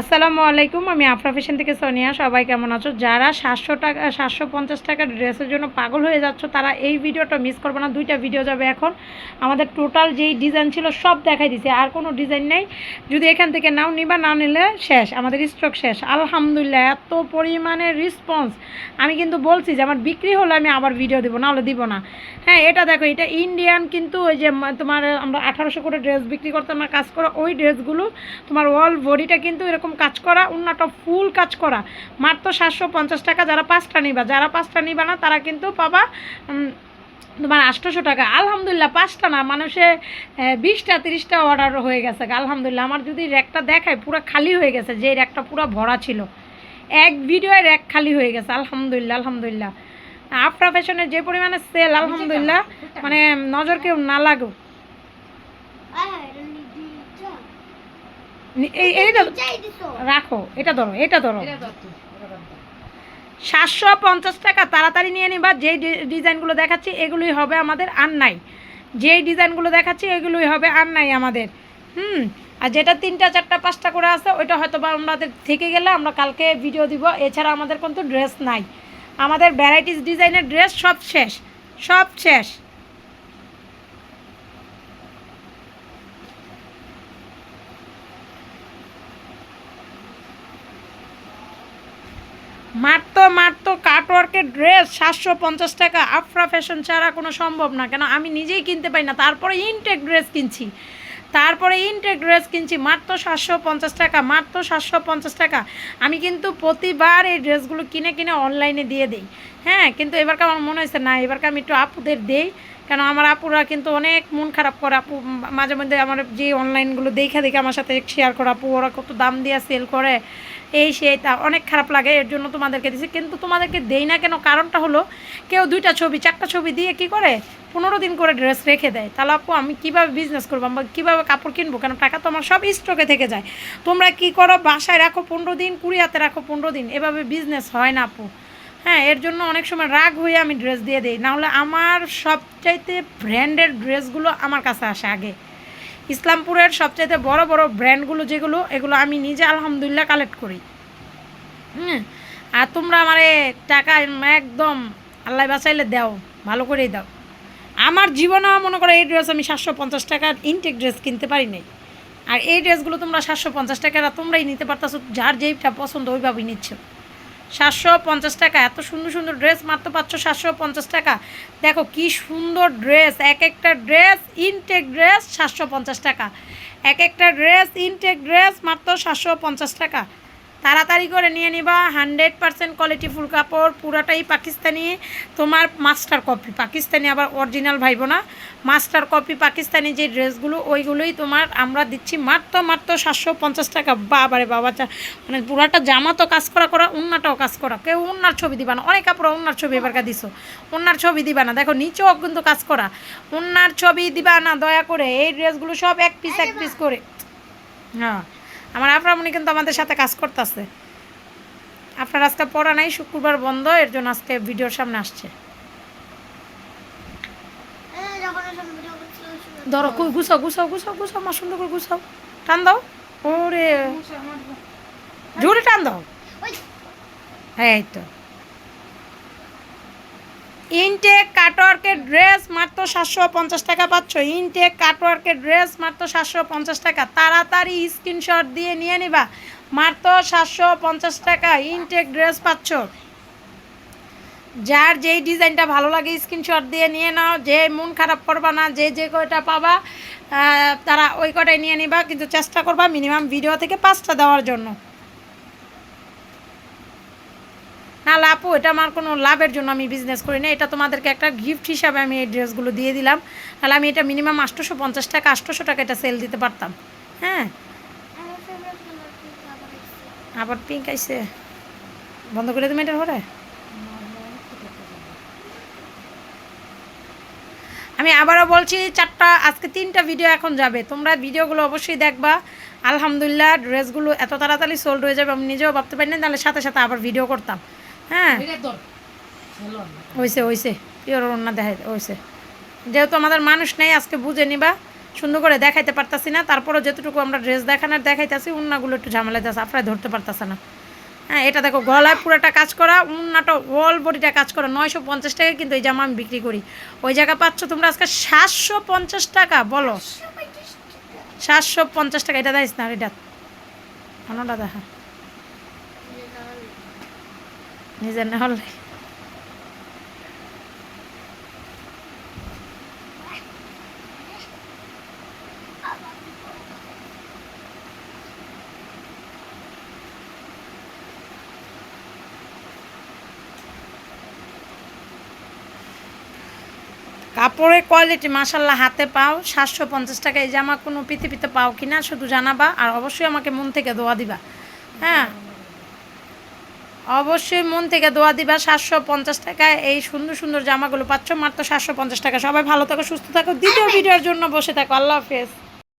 আসসালামু আলাইকুম, আমি আফরা ফ্যাশন থেকে সোনিয়া। সবাই কেমন আছো? যারা সাতশো টাকা, সাতশো পঞ্চাশ টাকার ড্রেসের জন্য পাগল হয়ে যাচ্ছ, তারা এই ভিডিওটা মিস করবে না। দুইটা ভিডিও যাবে এখন। আমাদের টোটাল যেই ডিজাইন ছিল, সব দেখাই দিছে। আর কোনো ডিজাইন নেই। যদি এখান থেকে নাও নিবা, না নিলে শেষ। আমাদের স্টক শেষ। আলহামদুলিল্লাহ, এত পরিমাণে রেসপন্স আমি কিন্তু বলছি যে, আমার বিক্রি হলে আমি আবার ভিডিও দেবো, নাহলে দিব না। হ্যাঁ এটা দেখো, এটা ইন্ডিয়ান কিন্তু ওই যে তোমার আমরা আঠারোশো করে ড্রেস বিক্রি করতে আমরা কাজ করা ওই ড্রেসগুলো তোমার অল বডিটা কিন্তু এরকম কাজ করা অন্যটা ফুল কাজ করা। মাত্র সাতশো পঞ্চাশ টাকা যারা পাঁচটা নিবা যারা পাঁচটা নিবা না তারা কিন্তু পাবা তোমার আটশোশো টাকা। আলহামদুলিল্লাহ পাঁচটা না মানুষে বিশটা তিরিশটা অর্ডার হয়ে গেছে আলহামদুলিল্লাহ। আমার যদি র্যাকটা দেখায় পুরো খালি হয়ে গেছে যে র্যাকটা পুরো ভরা ছিল। এক ভিডিওয় র্যাক খালি হয়ে গেছে আলহামদুলিল্লাহ আলহামদুলিল্লাহ। আফরা ফ্যাশনের যে পরিমাণে সেল আলহামদুলিল্লাহ মানে নজর কেউ না লাগুক। এই রাখো এটা ধরো এটা ধরো। সাতশো পঞ্চাশ টাকা তাড়াতাড়ি নিয়ে নিবা যেই ডিজাইনগুলো দেখাচ্ছি এগুলোই হবে আমাদের আর নাই। যেই ডিজাইনগুলো দেখাচ্ছি এগুলোই হবে আর নাই আমাদের। হুম আর যেটা তিনটা চারটা পাঁচটা করে আছে ওইটা হয়তো বা আমাদের থেকে গেলে আমরা কালকে ভিডিও দিব। এছাড়া আমাদের কিন্তু ড্রেস নাই। আমাদের ভ্যারাইটিস ডিজাইনের ড্রেস সব শেষ সব শেষ। মারতো মারতো, কাটওয়ার্কের ড্রেস সাতশো পঞ্চাশ টাকা। আফরা ফ্যাশন ছাড়া কোনো সম্ভব না, কেন আমি নিজেই কিনতে পাই না। তারপরে ইনটেক ড্রেস কিনছি। তারপরে ইনটেক ড্রেস কিনছি মাত্র সাতশো পঞ্চাশ টাকা মাত্র সাতশো পঞ্চাশ টাকা। আমি কিন্তু প্রতিবার এই ড্রেসগুলো কিনে কিনে অনলাইনে দিয়ে দিই। হ্যাঁ কিন্তু এবারকে আমার মনে হয়েছে না, এবারকে আমি একটু আপুদের দেই, কেন আমার আপুরা কিন্তু অনেক মন খারাপ করে, আপু মাঝে মধ্যে আমার যে অনলাইনগুলো দেখে দেখে আমার সাথে শেয়ার করে, আপু ওরা কত দাম দিয়ে সেল করে, এই সেই তা, অনেক খারাপ লাগে, এর জন্য তোমাদেরকে দিছি, কিন্তু তোমাদেরকে দেই না কেন? কারণটা হলো, কেউ দুইটা ছবি, চারটা ছবি দিয়ে কি করে? পনেরো দিন করে ড্রেস রেখে দেয়। তাহলে আপু আমি কীভাবে বিজনেস করব? আমরা কীভাবে কাপড় কিনবো? কেন টাকা তো আমার সব স্টকে থেকে যায়। তোমরা কি করো? বাসায় রাখো পনেরো দিন, কুড়ি হাতে রাখো পনেরো দিন, এভাবে বিজনেস হয় না আপু। হ্যাঁ এর জন্য অনেক সময় রাগ হয়ে আমি ড্রেস দিয়ে দিই। নাহলে আমার সবচাইতে ব্র্যান্ডের ড্রেসগুলো আমার কাছে আসে আগে। ইসলামপুরের সবচাইতে বড় বড় ব্র্যান্ডগুলো যেগুলো, এগুলো আমি নিজে আলহামদুলিল্লাহ কালেক্ট করি। হুম? আর তোমরা আমারে টাকা একদম আল্লাহ বাঁচাইলে দাও, ভালো করেই দাও। আমার জীবনে মনে করো এই ড্রেস আমি সাতশো পঞ্চাশ টাকার ইনটেক ড্রেস কিনতে পারি নাই। আর এই ড্রেসগুলো তোমরা সাতশো পঞ্চাশ টাকার তোমরাই নিতে পারতেছো, যার যেইটা পছন্দ ওইভাবেই নিচ্ছ। সাতশো পঞ্চাশ টাকা। এত সুন্দর সুন্দর ড্রেস মাত্র পাচ্ছ সাতশো পঞ্চাশ টাকা। দেখো কি সুন্দর ড্রেস এক একটা ড্রেস ইনটেক ড্রেস সাতশো পঞ্চাশ টাকা। এক একটা ড্রেস ইনটেক ড্রেস মাত্র সাতশো পঞ্চাশ টাকা। তাড়াতাড়ি করে নিয়ে নিবা। হান্ড্রেড পার্সেন্ট কোয়ালিটি ফুল কাপড়, পুরাটাই পাকিস্তানি। তোমার মাস্টার কপি পাকিস্তানি আবার অরিজিনাল ভাইব না। মাস্টার কপি পাকিস্তানি যে ড্রেসগুলো, ওইগুলোই তোমার আমরা দিচ্ছি মাত্র মাত্র সাতশো পঞ্চাশ টাকা। বাবারে বাবা চা মানে পুরাটা জামা তো কাজ করা করা, উন্নাটাও কাজ করা। কেউ উন্নার ছবি দিবা না। অনেক কাপড় উন্নার ছবি এবার এবারকার দিছো। উন্নার ছবি দিবা না। দেখো, নিচেও কিন্তু কাজ করা। উন্নার ছবি দিবা না, দয়া করে। এই ড্রেসগুলো সব এক পিস এক পিস করে। হ্যাঁ। আমার আফরামণি কিন্তু আমাদের সাথে কাজ করতেছে। আপনার আজকে পড়া নাই শুক্রবার বন্ধ এর জন্য আজকে ভিডিওর সামনে আসছে। ধরো কই গুছাও গুছাও গুছাও গুছাও মা সুন্দর করে গুছাও। টান দাও। ওরে জোরে টান দাও। হ্যাঁ এই তো। ইনটেক কাটওয়ার্কের ড্রেস মাত্র সাতশো পঞ্চাশ টাকা পাচ্ছ। ইনটেক কাটওয়ার্কের ড্রেস মাত্র সাতশো পঞ্চাশ টাকা। তাড়াতাড়ি স্ক্রিনশট দিয়ে নিয়ে নিবা। মাত্র সাতশো পঞ্চাশ টাকা ইনটেক ড্রেস পাচ্ছ। যার যেই ডিজাইনটা ভালো লাগে, স্ক্রিনশট দিয়ে নিয়ে নাও। যে মন খারাপ করবা না, যে যে কয়টা পাবা তারা ওই কটাই নিয়ে নিবা। কিন্তু চেষ্টা করবা মিনিমাম ভিডিও থেকে পাঁচটা দেওয়ার জন্য। না আপু, এটা আমার কোনো লাভের জন্য আমি বিজনেস করি না। এটা তোমাদেরকে একটা গিফট হিসাবে আমি এই ড্রেসগুলো দিয়ে দিলাম। তাহলে আমি এটা মিনিমাম আটশোশো পঞ্চাশ টাকা, আটশোশো টাকা এটা সেল দিতে পারতাম। হ্যাঁ? আবার পিঙ্ক আইসে বন্ধ করে তুমি এটা ঘরে আমি আবারও বলছি, চারটা, আজকে তিনটা ভিডিও এখন যাবে। তোমরা ভিডিওগুলো অবশ্যই দেখবা। আলহামদুলিল্লাহ ড্রেসগুলো এত তাড়াতাড়ি সোল্ড হয়ে যাবে, আমি নিজেও ভাবতে পারি না তাহলে সাথে সাথে আবার ভিডিও করতাম। হ্যাঁ। হয়েছে হয়েছে পিওর অন্য দেখা হয়েছে যেহেতু আমাদের মানুষ নেই আজকে বুঝে নিবা। সুন্দর করে দেখাইতে পারতাছি না। তারপরে যতটুকু আমরা ড্রেস দেখানোর দেখাইতেছি উন্নাগুলো একটু ঝামেলাইতেছে আপনারা ধরতে পারতেছে না। হ্যাঁ এটা দেখো গলায় পুরোটা কাজ করা উন্নাটা অল বডিটা কাজ করা নয়শো পঞ্চাশ টাকা কিন্তু এই জামা আমি বিক্রি করি। ওই জায়গা পাচ্ছ তোমরা আজকে সাতশো পঞ্চাশ টাকা বলো। সাতশো পঞ্চাশ টাকা এটা দেয় না এটা। অন্যটা দেখা। নিজের না হলে কাপড়ের কোয়ালিটি মাসাল্লাহ হাতে পাও। সাতশো পঞ্চাশ টাকা এই জামা কোনো পৃথিবীতে পাও কিনা শুধু জানাবা আর অবশ্যই আমাকে মন থেকে দোয়া দিবা। হ্যাঁ? অবশ্যই মন থেকে দোয়া দিবা। সাতশো পঞ্চাশ টাকা এই সুন্দর সুন্দর জামাগুলো পাচ্ছ। মাত্র সাতশো পঞ্চাশ টাকা সবাই ভালো থাকো সুস্থ থাকো। দ্বিতীয় ভিডিওর জন্য বসে থাকো। আল্লাহ হাফেজ।